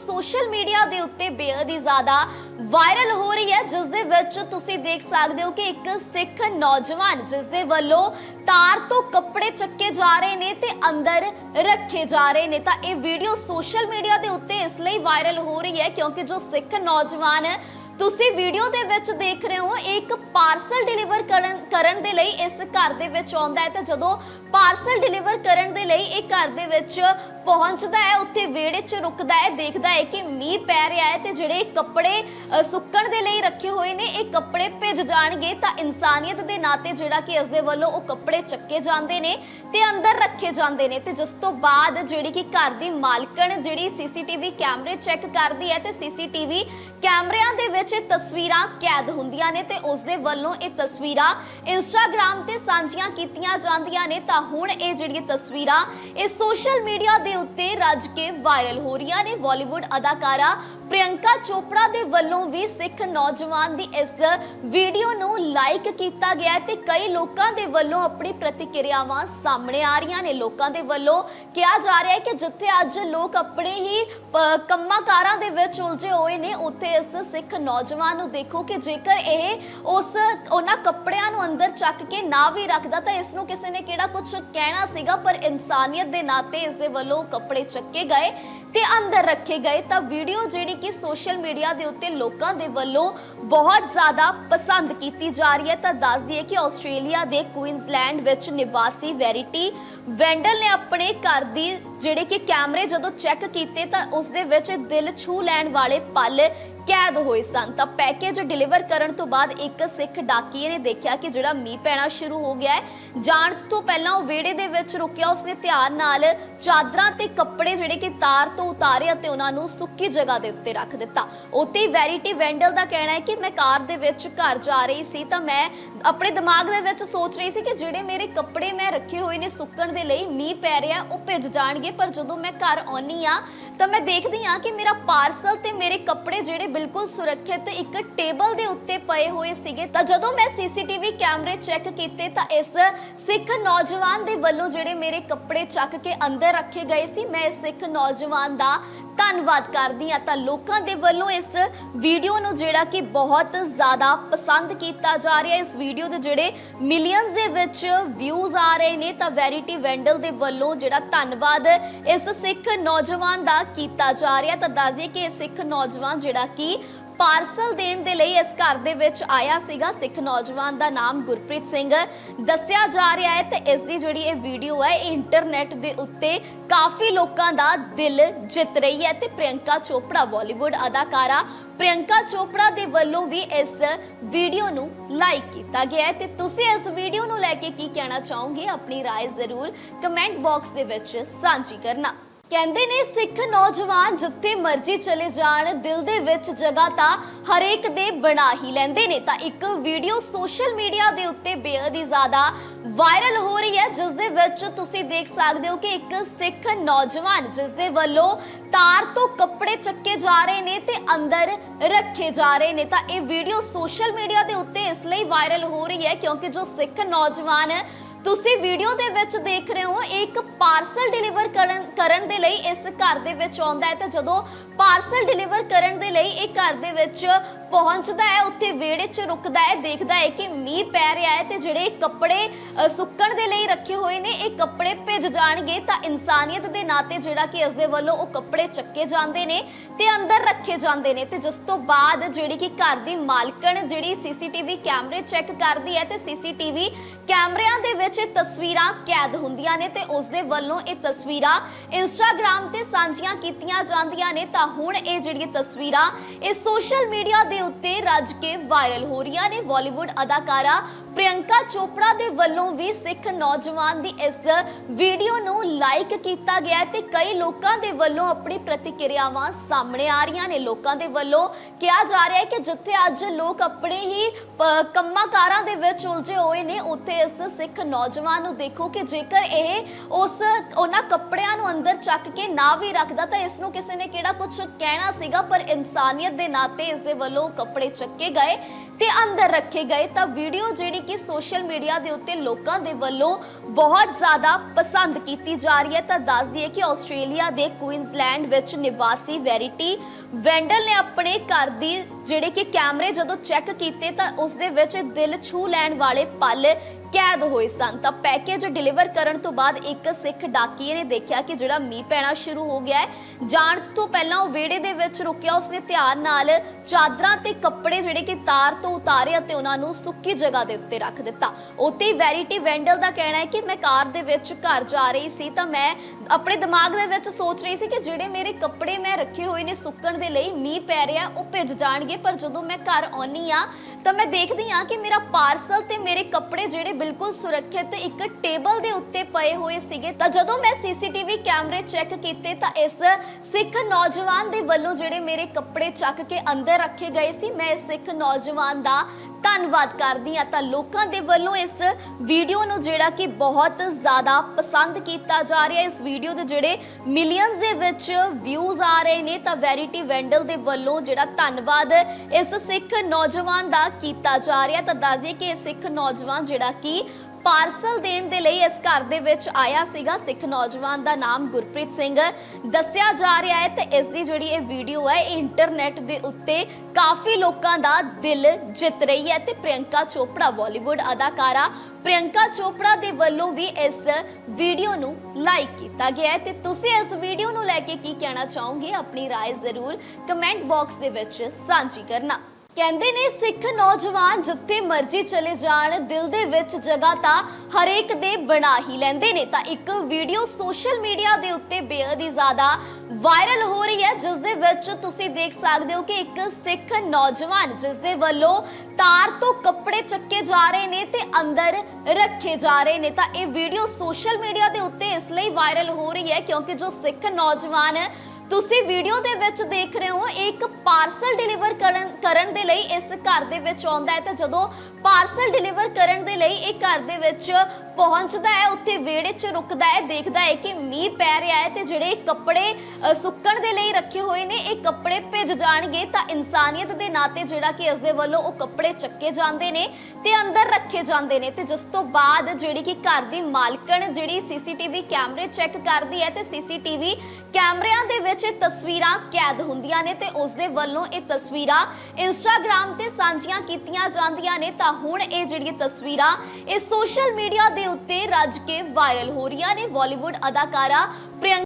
Social media ਦੇ ਉੱਤੇ ਬੇहद ਹੀ ਜ਼ਿਆਦਾ ਵਾਇਰਲ ਹੋ ਰਹੀ ਹੈ, ਜਿਸ ਦੇ ਵਿੱਚ ਤੁਸੀਂ ਦੇਖ ਸਕਦੇ ਹੋ ਕਿ ਇੱਕ ਸਿੱਖ ਨੌਜਵਾਨ ਜਿਸ ਦੇ ਵੱਲੋਂ ਤਾਰ ਤੋਂ ਕੱਪੜੇ ਚੱਕੇ ਜਾ ਰਹੇ ਨੇ ਤੇ ਅੰਦਰ ਰੱਖੇ ਜਾ ਰਹੇ ਨੇ। ਤਾਂ ਇਹ ਵੀਡੀਓ ਸੋਸ਼ਲ ਮੀਡੀਆ ਦੇ ਉੱਤੇ ਇਸ ਲਈ ਵਾਇਰਲ ਹੋ ਰਹੀ ਹੈ, ਕਿਉਂਕਿ ਜੋ ਸਿੱਖ ਨੌਜਵਾਨ ਤੁਸੀਂ ਵੀਡੀਓ ਦੇ ਵਿੱਚ ਦੇਖ ਰਹੇ ਹੋ, ਇਹ ਇੱਕ ਪਾਰਸਲ ਡਿਲੀਵਰ ਕਰਨ ਕਰਨ ਦੇ ਲਈ ਇਸ ਘਰ ਦੇ ਵਿੱਚ ਆਉਂਦਾ ਹੈ। ਤੇ ਜਦੋਂ ਪਾਰਸਲ ਡਿਲੀਵਰ ਕਰਨ ਦੇ ਲਈ ਇਹ ਘਰ ਦੇ ਵਿੱਚ ਪਹੁੰਚਦਾ ਹੈ ਉੱਥੇ ਵਿਹੜੇ 'ਚ ਰੁਕਦਾ ਹੈ ਦੇਖਦਾ ਹੈ ਕਿ ਮੀਂਹ ਪੈ ਰਿਹਾ ਹੈ ਤੇ ਜਿਹੜੇ ਕੱਪੜੇ ਅ, ਸੁੱਕਣ ਦੇ ਲਈ ਰੱਖੇ ਹੋਏ ਨੇ ਇਹ ਕੱਪੜੇ ਭਿੱਜ ਜਾਣਗੇ ਤਾਂ ਇਨਸਾਨੀਅਤ ਦੇ ਨਾਤੇ ਜਿਹੜਾ ਕਿ ਇਸ ਦੇ ਵੱਲੋਂ ਉਹ ਕੱਪੜੇ ਚੱਕੇ ਜਾਂਦੇ ਨੇ ਤੇ ਅੰਦਰ ਰੱਖੇ ਜਾਂਦੇ ਨੇ ਤੇ ਜਿਸ ਤੋਂ ਬਾਅਦ ਜਿਹੜੀ ਕਿ ਘਰ ਦੀ ਮਾਲਕਣ ਜਿਹੜੀ ਸੀਸੀਟੀਵੀ ਕੈਮਰੇ ਚੈੱਕ ਕਰਦੀ ਹੈ ਤੇ ਸੀਸੀਟੀਵੀ ਕੈਮਰਿਆਂ ਦੇ ਵਿੱਚ ਇਹ ਤਸਵੀਰਾਂ ਕੈਦ ਹੁੰਦੀਆਂ ਨੇ ਤੇ ਉਸ ਦੇ ਵੱਲੋਂ ਇਹ ਤਸਵੀਰਾਂ ਇੰਸਟਾਗ੍ਰam ਤੇ ਸਾਂਝੀਆਂ ਕੀਤੀਆਂ ਜਾਂਦੀਆਂ ਨੇ ਤਾਂ ਹੁਣ ਇਹ ਜਿਹੜੀਆਂ ਤਸਵੀਰਾਂ ਇਹ ਸੋਸ਼ਲ ਮੀਡੀਆ ਦੇ ਉੱਤੇ ਰੱਜ ਕੇ ਵਾਇਰਲ ਹੋ ਰਹੀਆਂ ਨੇ। ਬਾਲੀਵੁੱਡ ਅਦਾਕਾਰਾ ਪ੍ਰਿਯੰਕਾ ਚੋਪੜਾ ਦੇ ਵੱਲੋਂ ਵੀ ਸਿੱਖ ਨੌਜਵਾਨ ਦੀ ਇਸ ਵੀਡੀਓ ਨੂੰ ਲਾਈਕ ਕੀਤਾ ਗਿਆ ਤੇ ਕਈ ਲੋਕਾਂ ਦੇ ਵੱਲੋਂ ਆਪਣੀ ਪ੍ਰਤੀਕਿਰਿਆਵਾਂ ਸਾਹਮਣੇ ਆ ਰਹੀਆਂ ਨੇ। ਲੋਕਾਂ ਦੇ ਵੱਲੋਂ ਕਿਹਾ ਜਾ ਰਿਹਾ ਹੈ ਕਿ ਜਿੱਥੇ ਅੱਜ ਲੋਕ ਆਪਣੇ ਹੀ ਪ- ਕੰਮਾਂ ਕਾਰਾਂ ਦੇ ਵਿੱਚ ਉਲਝੇ ਹੋਏ ਨੇ, ਉੱਥੇ ਇਸ ਸਿੱਖ ਨੌਜਵਾਨ ਨੂੰ ਦੇਖੋ ਕਿ ਜੇਕਰ ਇਹ ਉਸ, ਉਹਨਾਂ ਕੱਪੜਿਆਂ ਨੂੰ ਅੰਦਰ ਚੱਕ ਕੇ ਨਾ ਵੀ ਰੱਖਦਾ ਤਾਂ ਇਸ ਨੂੰ ਕਿਸੇ ਨੇ ਕਿਹੜਾ ਕੁਝ ਕਹਿਣਾ ਸੀਗਾ, ਪਰ ਇਨਸਾਨੀਅਤ ਦੇ ਨਾਤੇ ਇਸ ਦੇ ਵੱਲੋਂ ਕੱਪੜੇ ਚੱਕੇ ਗਏ ਤੇ ਅੰਦਰ ਰੱਖੇ ਗਏ ਤਾਂ ਵੀਡੀਓ ਜਿਹੜੀ ਕਿ ਸੋਸ਼ਲ ਮੀਡੀਆ ਦੇ ਉੱਤੇ ਲੋਕਾਂ ਦੇ ਵੱਲੋਂ ਬਹੁਤ ਜ਼ਿਆਦਾ ਪਸੰਦ ਕੀਤੀ ਜਾ ਰਹੀ ਹੈ। ਤਾਂ ਦੱਸ ਦਈਏ ਕਿ ਆਸਟ੍ਰੇਲੀਆ ਦੇ ਕੁਈਨਜ਼ਲੈਂਡ ਵਿੱਚ ਨਿਵਾਸੀ ਵੈਰਿਟੀ ਵੈਂਡਲ ਨੇ ਆਪਣੇ ਘਰ ਦੀ ਜਿਹੜੇ ਕਿ ਕੈਮਰੇ ਜਦੋਂ ਚੈੱਕ ਕੀਤੇ ਤਾਂ ਉਸ ਦੇ ਵਿੱਚ ਦਿਲ ਛੂ ਲੈਣ ਵਾਲੇ ਪਲ ਕੈਦ ਹੋਏ ਸਨ। ਤਾਂ ਪੈਕੇਜ ਡਿਲੀਵਰ ਕਰਨ ਤੋਂ ਬਾਅਦ ਇੱਕ ਸਿੱਖ ਡਾਕੀਏ ਨੇ ਦੇਖਿਆ ਕਿ ਜਿਹੜਾ ਮੀਂਹ ਪੈਣਾ ਸ਼ੁਰੂ ਹੋ ਗਿਆ ਹੈ। ਜਾਣ ਤੋਂ ਪਹਿਲਾਂ ਉਹ ਵਿਹੜੇ ਦੇ ਵਿੱਚ ਰੁਕਿਆ, ਉਸਨੇ ਧਿਆਨ ਨਾਲ ਚਾਦਰਾਂ ਤੇ ਕੱਪੜੇ ਜਿਹੜੇ ਕਿ ਤਾਰ ਤੋਂ ਉਤਾਰੇ ਅਤੇ ਉਹਨਾਂ ਨੂੰ ਸੁੱਕੀ ਜਗ੍ਹਾ ਦੇ ਉੱਤੇ ਰੱਖ ਦਿੱਤਾ। ਉੱਤੇ ਹੀ ਵੈਰਿਟੀ ਵੈਂਡਲ ਦਾ ਕਹਿਣਾ ਹੈ ਕਿ ਮੈਂ ਕਾਰ ਦੇ ਵਿੱਚ ਘਰ ਜਾ ਰਹੀ ਸੀ ਤਾਂ ਮੈਂ ਆਪਣੇ ਦਿਮਾਗ ਦੇ ਵਿੱਚ ਸੋਚ ਰਹੀ ਸੀ ਕਿ ਜਿਹੜੇ ਮੇਰੇ ਕੱਪੜੇ ਮੈਂ ਰੱਖੇ ਹੋਏ ਨੇ ਸੁੱਕਣ ਦੇ ਲਈ ਮੀਂਹ ਪੈ ਰਿਹਾ, ਉਹ ਭਿੱਜ ਜਾਣਗੇ। ਪਰ ਜਦੋਂ ਮੈਂ ਘਰ ਆਉਣੀ ਆ ਤਾਂ ਮੈਂ ਦੇਖਦੀ ਆ ਕਿ ਮੇਰਾ ਪਾਰਸਲ ਤੇ ਮੇਰੇ ਕੱਪੜੇ ਜਿਹੜੇ ਬਿਲਕੁਲ ਸੁਰੱਖਿਅਤ ਇੱਕ ਟੇਬਲ ਦੇ ਉੱਤੇ ਪਏ ਹੋਏ ਸੀਗੇ। ਤਾਂ ਜਦੋਂ ਮੈਂ ਸੀਸੀਟੀਵੀ ਕੈਮਰੇ ਚੈੱਕ ਕੀਤੇ, ਤਾਂ ਇਸ ਸਿੱਖ ਨੌਜਵਾਨ ਦੇ ਵੱਲੋਂ ਜਿਹੜੇ ਮੇਰੇ ਕੱਪੜੇ ਚੱਕ ਕੇ ਅੰਦਰ ਰੱਖੇ ਗਏ ਸੀ, ਮੈਂ ਇਸ ਸਿੱਖ ਨੌਜਵਾਨ ਦਾ ਧੰਨਵਾਦ ਕਰਦੀ ਆ ਤਾਂ ਲੋਕਾਂ ਦੇ ਵੱਲੋਂ ਇਸ ਵੀਡੀਓ ਨੂੰ ਜਿਹੜਾ ਕਿ ਬਹੁਤ ਜ਼ਿਆਦਾ ਪਸੰਦ ਕੀਤਾ ਜਾ ਰਿਹਾ ਇਸ ਵੀਡੀਓ ਦੇ ਜਿਹੜੇ ਮਿਲੀਅਨਸ ਦੇ ਵਿੱਚ ਵਿਊਜ਼ ਆ ਰਹੇ ਨੇ ਤਾਂ ਵੈਰਿਟੀ ਵੈਂਡਲ ਦੇ ਵੱਲੋਂ ਜਿਹੜਾ ਧੰਨਵਾਦ ਇਸ ਸਿੱਖ ਨੌਜਵਾਨ ਦਾ ਕੀਤਾ ਜਾ ਰਿਹਾ। ਤਾਂ ਦੱਸਦੇ ਕਿ ਇਹ ਸਿੱਖ ਨੌਜਵਾਨ ਜਿਹੜਾ ਕਿ ਪਾਰਸਲ ਦੇਣ ਦੇ ਲਈ ਇਸ ਘਰ ਦੇ ਵਿੱਚ ਆਇਆ ਸੀਗਾ ਸਿੱਖ ਨੌਜਵਾਨ ਦਾ ਨਾਮ ਗੁਰਪ੍ਰੀਤ ਸਿੰਘ ਦੱਸਿਆ ਜਾ ਰਿਹਾ ਹੈ ਤੇ ਇਸ ਦੀ ਜਿਹੜੀ ਇਹ ਵੀਡੀਓ ਹੈ ਇਹ ਇੰਟਰਨੈਟ ਦੇ ਉੱਤੇ ਕਾਫੀ ਲੋਕਾਂ ਦਾ ਦਿਲ ਜਿੱਤ ਰਹੀ ਹੈ ਤੇ ਪ੍ਰਿਯੰਕਾ ਚੋਪੜਾ ਬਾਲੀਵੁੱਡ ਅਦਾਕਾਰਾ ਪ੍ਰਿਯੰਕਾ ਚੋਪੜਾ ਦੇ ਵੱਲੋਂ ਵੀ ਇਸ ਵੀਡੀਓ ਨੂੰ ਲਾਈਕ ਕੀਤਾ ਗਿਆ ਹੈ ਤੇ ਤੁਸੀਂ ਇਸ ਵੀਡੀਓ ਨੂੰ ਲੈ ਕੇ ਕੀ ਕਹਿਣਾ ਚਾਹੋਗੇ ਆਪਣੀ رائے ਜ਼ਰੂਰ ਕਮੈਂਟ ਬਾਕਸ ਦੇ ਵਿੱਚ ਸਾਂਝੀ ਕਰਨਾ ਕਹਿੰਦੇ ਨੇ ਸਿੱਖ ਨੌਜਵਾਨ ਜਿੱਥੇ ਮਰਜ਼ੀ ਚਲੇ ਜਾਣ, ਦਿਲ ਦੇ ਵਿੱਚ ਜਗ੍ਹਾ ਤਾਂ ਹਰੇਕ ਦੇ ਬਣਾ ਹੀ ਲੈਂਦੇ ਨੇ। ਤਾਂ ਇੱਕ ਵੀਡੀਓ ਸੋਸ਼ਲ ਮੀਡੀਆ ਦੇ ਉੱਤੇ ਬੇहद ਹੀ ਜ਼ਿਆਦਾ ਵਾਇਰਲ ਹੋ ਰਹੀ ਹੈ, ਜਿਸ ਦੇ ਵਿੱਚ ਤੁਸੀਂ ਦੇਖ ਸਕਦੇ ਹੋ ਕਿ ਇੱਕ ਸਿੱਖ ਨੌਜਵਾਨ ਜਿਸ ਦੇ ਵੱਲੋਂ ਤਾਰ ਤੋਂ ਕੱਪੜੇ ਚੱਕੇ ਜਾ ਰਹੇ ਨੇ ਤੇ ਅੰਦਰ ਰੱਖੇ ਜਾ ਰਹੇ ਨੇ। ਤਾਂ ਇਹ ਵੀਡੀਓ ਸੋਸ਼ਲ ਮੀਡੀਆ ਦੇ ਉੱਤੇ ਇਸ ਲਈ ਵਾਇਰਲ ਹੋ ਰਹੀ ਹੈ ਕਿਉਂਕਿ ਜੋ ਸਿੱਖ ਨੌਜਵਾਨ ਤੁਸੀਂ ਵੀਡੀਓ ਦੇ ਵਿੱਚ ਦੇਖ ਰਹੇ ਹੋ ਇਹ ਇੱਕ ਪਾਰਸਲ ਡਿਲੀਵਰ ਕਰਨ ਕਰਨ ਦੇ ਲਈ ਇਸ ਘਰ ਦੇ ਵਿੱਚ ਆਉਂਦਾ ਹੈ। ਤੇ ਜਦੋਂ ਪਾਰਸਲ ਡਿਲੀਵਰ ਕਰਨ ਦੇ ਲਈ ਇਹ ਘਰ ਦੇ ਵਿੱਚ ਪਹੁੰਚਦਾ ਹੈ, ਉੱਥੇ ਵਿਹੜੇ 'ਚ ਰੁਕਦਾ ਹੈ, ਦੇਖਦਾ ਹੈ ਕਿ ਮੀਂਹ ਪੈ ਰਿਹਾ ਹੈ ਤੇ ਜਿਹੜੇ ਕੱਪੜੇ ਸੁੱਕਣ ਦੇ ਲਈ ਰੱਖੇ ਹੋਏ ਨੇ, ਇਹ ਕੱਪੜੇ ਭਿੱਜ ਜਾਣਗੇ ਤਾਂ ਇਨਸਾਨੀਅਤ ਦੇ ਨਾਤੇ ਜਿਹੜਾ ਕਿ ਇਸ ਦੇ ਵੱਲੋਂ ਉਹ ਕੱਪੜੇ ਚੱਕੇ ਜਾਂਦੇ ਨੇ ਤੇ ਅੰਦਰ ਰੱਖੇ ਜਾਂਦੇ ਨੇ ਤੇ ਜਿਸ ਤੋਂ ਬਾਅਦ ਜਿਹੜੀ ਕਿ ਘਰ ਦੀ ਮਾਲਕਣ ਜਿਹੜੀ ਸੀਸੀਟੀਵੀ ਕੈਮਰੇ ਚੈੱਕ ਕਰਦੀ ਹੈ ਤੇ ਸੀਸੀਟੀਵੀ ਕੈਮਰਿਆਂ ਦੇ ਵਿੱਚ ਇਹ ਤਸਵੀਰਾਂ ਕੈਦ ਹੁੰਦੀਆਂ ਨੇ ਤੇ ਉਸ ਦੇ ਵੱਲੋਂ ਇਹ ਤਸਵੀਰਾਂ ਇੰਸਟਾਗ੍ਰam ਤੇ ਸਾਂਝੀਆਂ ਕੀਤੀਆਂ ਜਾਂਦੀਆਂ ਨੇ ਤਾਂ ਹੁਣ ਇਹ ਜਿਹੜੀਆਂ ਤਸਵੀਰਾਂ ਇਹ ਸੋਸ਼ਲ ਮੀਡੀਆ ਦੇ ਉੱਤੇ ਰੱਜ ਕੇ ਵਾਇਰਲ ਹੋ ਰਹੀਆਂ ਨੇ। ਬਾਲੀਵੁੱਡ ਅਦਾਕਾਰਾ ਪ੍ਰਿਯੰਕਾ ਚੋਪੜਾ ਦੇ ਵੱਲੋਂ ਵੀ ਸਿੱਖ ਨੌਜਵਾਨ ਦੀ ਇਸ ਵੀਡੀਓ ਨੂੰ ਲਾਈਕ ਕੀਤਾ ਗਿਆ ਤੇ ਕਈ ਲੋਕਾਂ ਦੇ ਵੱਲੋਂ ਆਪਣੀ ਪ੍ਰਤੀਕਿਰਿਆਵਾਂ ਸਾਹਮਣੇ ਆ ਰਹੀਆਂ ਨੇ। ਲੋਕਾਂ ਦੇ ਵੱਲੋਂ ਕਿਹਾ ਜਾ ਰਿਹਾ ਹੈ ਕਿ ਜਿੱਥੇ ਅੱਜ ਲੋਕ ਆਪਣੇ ਹੀ ਪ- ਕੰਮਾਂ ਕਾਰਾਂ ਦੇ ਵਿੱਚ ਉਲਝੇ ਹੋਏ ਨੇ, ਉੱਥੇ ਇਸ ਸਿੱਖ ਨੌਜਵਾਨ ਨੂੰ ਦੇਖੋ ਕਿ ਜੇਕਰ ਇਹ ਉਸ ਉਹਨਾਂ ਕੱਪੜਿਆਂ ਨੂੰ ਅੰਦਰ ਚੱਕ ਕੇ ਨਾ ਵੀ ਰੱਖਦਾ ਤਾਂ ਇਸ ਨੂੰ ਕਿਸੇ ਨੇ ਕਿਹੜਾ ਕੁਝ ਕਹਿਣਾ ਸੀਗਾ, ਪਰ ਇਨਸਾਨੀਅਤ ਦੇ ਨਾਤੇ ਇਸ ਦੇ ਵੱਲੋਂ ਵੱਲੋਂ ਕੱਪੜੇ ਚੱਕੇ ਗਏ ਤੇ ਅੰਦਰ ਰੱਖੇ ਗਏ ਤਾਂ ਵੀਡੀਓ ਜਿਹੜੀ ਕਿ ਸੋਸ਼ਲ ਮੀਡੀਆ ਦੇ ਉੱਤੇ ਲੋਕਾਂ ਦੇ ਵੱਲੋਂ ਬਹੁਤ ਜ਼ਿਆਦਾ ਪਸੰਦ ਕੀਤੀ ਜਾ ਰਹੀ ਹੈ ਤਾਂ ਦੱਸ ਦਈਏ ਕਿ ਆਸਟ੍ਰੇਲੀਆ ਦੇ ਕੁਈਨਜ਼ਲੈਂਡ ਵਿੱਚ ਨਿਵਾਸੀ ਵੈਰਿਟੀ ਵੈਂਡਲ ਨੇ ਆਪਣੇ ਘਰ ਦੀ ਜਿਹੜੇ ਕਿ ਕੈਮਰੇ ਜਦੋਂ ਚੈੱਕ ਕੀਤੇ ਤਾਂ ਉਸ ਦੇ ਵਿੱਚ ਦਿਲ ਛੂ ਲੈਣ ਵਾਲੇ ਪਲ ਕੈਦ ਹੋਏ ਸਨ। ਤਾਂ ਪੈਕੇਜ ਡਿਲੀਵਰ ਕਰਨ ਤੋਂ ਬਾਅਦ ਇੱਕ ਸਿੱਖ ਡਾਕੀਏ ਨੇ ਦੇਖਿਆ ਕਿ ਜਿਹੜਾ ਮੀਂਹ ਪੈਣਾ ਸ਼ੁਰੂ ਹੋ ਗਿਆ ਹੈ। ਜਾਣ ਤੋਂ ਪਹਿਲਾਂ ਉਹ ਵਿਹੜੇ ਦੇ ਵਿੱਚ ਰੁਕਿਆ। ਉਸਨੇ ਧਿਆਨ ਨਾਲ ਚਾਦਰਾਂ ਤੇ ਕੱਪੜੇ ਜਿਹੜੇ ਕਿ ਤਾਰ ਤੋਂ ਉਤਾਰੇ ਅਤੇ ਉਹਨਾਂ ਨੂੰ ਸੁੱਕੀ ਜਗ੍ਹਾ ਦੇ ਉੱਤੇ ਰੱਖ ਦਿੱਤਾ। ਉੱਤੇ ਹੀ ਵੈਰਿਟੀ ਵੈਂਡਲ ਦਾ ਕਹਿਣਾ ਹੈ ਕਿ ਮੈਂ ਕਾਰ ਦੇ ਵਿੱਚ ਘਰ ਜਾ ਰਹੀ ਸੀ ਤਾਂ ਮੈਂ ਆਪਣੇ ਦਿਮਾਗ ਦੇ ਵਿੱਚ ਸੋਚ ਰਹੀ ਸੀ ਕਿ ਜਿਹੜੇ ਮੇਰੇ ਕੱਪੜੇ ਮੈਂ ਰੱਖੇ ਹੋਏ ਨੇ ਸੁੱਕਣ ਦੇ ਲਈ ਮੀਂਹ ਪੈ ਰਿਹਾ, ਉਹ ਭਿੱਜ ਜਾਣਗੇ। ਪਰ ਜਦੋਂ ਮੈਂ ਘਰ ਆਉਣੀ ਆ, ਤਾਂ ਮੈਂ ਦੇਖਦੀ ਆ ਕਿ ਮੇਰਾ ਪਾਰਸਲ ਤੇ ਮੇਰੇ ਕੱਪੜੇ ਜਿਹੜੇ ਬਿਲਕੁਲ ਸੁਰੱਖਿਅਤ ਇੱਕ ਟੇਬਲ ਦੇ ਉੱਤੇ ਪਏ ਹੋਏ ਸੀਗੇ। ਤਾਂ ਜਦੋਂ ਮੈਂ ਸੀਸੀਟੀਵੀ ਕੈਮਰੇ ਚੈੱਕ ਕੀਤੇ, ਤਾਂ ਇਸ ਸਿੱਖ ਨੌਜਵਾਨ ਦੇ ਵੱਲੋਂ ਜਿਹੜੇ ਮੇਰੇ ਕੱਪੜੇ ਚੱਕ ਕੇ ਅੰਦਰ ਰੱਖੇ ਗਏ ਸੀ, ਮੈਂ ਇਸ ਸਿੱਖ ਨੌਜਵਾਨ ਦਾ ਧੰਨਵਾਦ ਕਰਦੀ ਆ ਤਾਂ ਲੋਕਾਂ ਦੇ ਵੱਲੋਂ ਇਸ ਵੀਡੀਓ ਨੂੰ ਜਿਹੜਾ ਕਿ ਬਹੁਤ ਜ਼ਿਆਦਾ ਪਸੰਦ ਕੀਤਾ ਜਾ ਰਿਹਾ ਇਸ ਵੀਡੀਓ ਦੇ ਜਿਹੜੇ ਮਿਲੀਅਨਸ ਦੇ ਵਿੱਚ ਵਿਊਜ਼ ਆ ਰਹੇ ਨੇ ਤਾਂ ਵੈਰਿਟੀ ਵੈਂਡਲ ਦੇ ਵੱਲੋਂ ਜਿਹੜਾ ਧੰਨਵਾਦ ਇਸ ਸਿੱਖ ਨੌਜਵਾਨ ਦਾ ਕੀਤਾ ਜਾ ਰਿਹਾ। ਤਾਂ ਦੱਸਦੇ ਕਿ ਇਹ ਸਿੱਖ ਨੌਜਵਾਨ ਜਿਹੜਾ ਕਿ ਪਾਰਸਲ ਦੇਣ ਦੇ ਲਈ ਇਸ ਘਰ ਦੇ ਵਿੱਚ ਆਇਆ ਸੀਗਾ ਸਿੱਖ ਨੌਜਵਾਨ ਦਾ ਨਾਮ ਗੁਰਪ੍ਰੀਤ ਸਿੰਘ ਦੱਸਿਆ ਜਾ ਰਿਹਾ ਹੈ ਤੇ ਇਸ ਦੀ ਜਿਹੜੀ ਇਹ ਵੀਡੀਓ ਹੈ ਇਹ ਇੰਟਰਨੈਟ ਦੇ ਉੱਤੇ ਕਾਫੀ ਲੋਕਾਂ ਦਾ ਦਿਲ ਜਿੱਤ ਰਹੀ ਹੈ ਤੇ ਪ੍ਰਿਯੰਕਾ ਚੋਪੜਾ ਬਾਲੀਵੁੱਡ ਅਦਾਕਾਰਾ ਪ੍ਰਿਯੰਕਾ ਚੋਪੜਾ ਦੇ ਵੱਲੋਂ ਵੀ ਇਸ ਵੀਡੀਓ ਨੂੰ ਲਾਈਕ ਕੀਤਾ ਗਿਆ ਹੈ ਤੇ ਤੁਸੀਂ ਇਸ ਵੀਡੀਓ ਨੂੰ ਲੈ ਕੇ ਕੀ ਕਹਿਣਾ ਚਾਹੋਗੇ ਆਪਣੀ رائے ਜ਼ਰੂਰ ਕਮੈਂਟ ਬਾਕਸ ਦੇ ਵਿੱਚ ਸਾਂਝੀ ਕਰਨਾ ਕਹਿੰਦੇ ਨੇ ਸਿੱਖ ਨੌਜਵਾਨ ਜਿੱਥੇ ਮਰਜ਼ੀ ਚਲੇ ਜਾਣ, ਦਿਲ ਦੇ ਵਿੱਚ ਜਗ੍ਹਾ ਤਾਂ ਹਰੇਕ ਦੇ ਬਣਾ ਹੀ ਲੈਂਦੇ ਨੇ। ਤਾਂ ਇੱਕ ਵੀਡੀਓ ਸੋਸ਼ਲ ਮੀਡੀਆ ਦੇ ਉੱਤੇ ਬੇहद ਹੀ ਜ਼ਿਆਦਾ ਵਾਇਰਲ ਹੋ ਰਹੀ ਹੈ, ਜਿਸ ਦੇ ਵਿੱਚ ਤੁਸੀਂ ਦੇਖ ਸਕਦੇ ਹੋ ਕਿ ਇੱਕ ਸਿੱਖ ਨੌਜਵਾਨ ਜਿਸ ਦੇ ਵੱਲੋਂ ਤਾਰ ਤੋਂ ਕੱਪੜੇ ਚੱਕੇ ਜਾ ਰਹੇ ਨੇ ਤੇ ਅੰਦਰ ਰੱਖੇ ਜਾ ਰਹੇ ਨੇ। ਤਾਂ ਇਹ ਵੀਡੀਓ ਸੋਸ਼ਲ ਮੀਡੀਆ ਦੇ ਉੱਤੇ ਇਸ ਲਈ ਵਾਇਰਲ ਹੋ ਰਹੀ ਹੈ, ਕਿਉਂਕਿ ਜੋ ਸਿੱਖ ਨੌਜਵਾਨ ਤੁਸੀਂ ਵੀਡੀਓ ਦੇ ਵਿੱਚ ਦੇਖ ਰਹੇ ਹੋ ਇਹ ਇੱਕ ਪਾਰਸਲ ਡਿਲੀਵਰ ਕਰਨ ਕਰਨ ਦੇ ਲਈ ਇਸ ਘਰ ਦੇ ਵਿੱਚ ਆਉਂਦਾ ਹੈ। ਤਾਂ ਜਦੋਂ ਪਾਰਸਲ ਡਿਲੀਵਰ ਕਰਨ ਦੇ ਲਈ ਇਹ ਘਰ ਦੇ ਵਿੱਚ ਪਹੁੰਚਦਾ ਹੈ ਉੱਥੇ ਵਿਹੜੇ 'ਚ ਰੁਕਦਾ ਹੈ ਦੇਖਦਾ ਹੈ ਕਿ ਮੀਂਹ ਪੈ ਰਿਹਾ ਹੈ ਤੇ ਜਿਹੜੇ ਕੱਪੜੇ ਅ, ਸੁੱਕਣ ਦੇ ਲਈ ਰੱਖੇ ਹੋਏ ਨੇ ਇਹ ਕੱਪੜੇ ਭਿੱਜ ਜਾਣਗੇ ਤਾਂ ਇਨਸਾਨੀਅਤ ਦੇ ਨਾਤੇ ਜਿਹੜਾ ਕਿ ਇਸ ਦੇ ਵੱਲੋਂ ਉਹ ਕੱਪੜੇ ਚੱਕੇ ਜਾਂਦੇ ਨੇ ਤੇ ਅੰਦਰ ਰੱਖੇ ਜਾਂਦੇ ਨੇ ਤੇ ਜਿਸ ਤੋਂ ਬਾਅਦ ਜਿਹੜੀ ਕਿ ਘਰ ਦੀ ਮਾਲਕਣ ਜਿਹੜੀ ਸੀਸੀਟੀਵੀ ਕੈਮਰੇ ਚੈੱਕ ਕਰਦੀ ਹੈ ਤੇ ਸੀਸੀਟੀਵੀ ਕੈਮਰਿਆਂ ਦੇ ਵਿੱਚ ਇਹ ਤਸਵੀਰਾਂ ਕੈਦ ਹੁੰਦੀਆਂ ਨੇ ਤੇ ਉਸ ਦੇ ਵੱਲੋਂ ਇਹ ਤਸਵੀਰਾਂ ਇੰਸਟਾਗ੍ਰam ਤੇ ਸਾਂਝੀਆਂ ਕੀਤੀਆਂ ਜਾਂਦੀਆਂ ਨੇ ਤਾਂ ਹੁਣ ਇਹ ਜਿਹੜੀਆਂ ਤਸਵੀਰਾਂ ਇਹ ਸੋਸ਼ਲ ਮੀਡੀਆ ਦੇ ਦੇ ਉੱਤੇ ਰੱਜ ਕੇ ਵਾਇਰਲ ਹੋ ਰਹੀਆਂ ਨੇ ਬਾਲੀਵੁੱਡ ਅਦਾਕਾਰਾ ਪ੍ਰਿਯੰਕਾ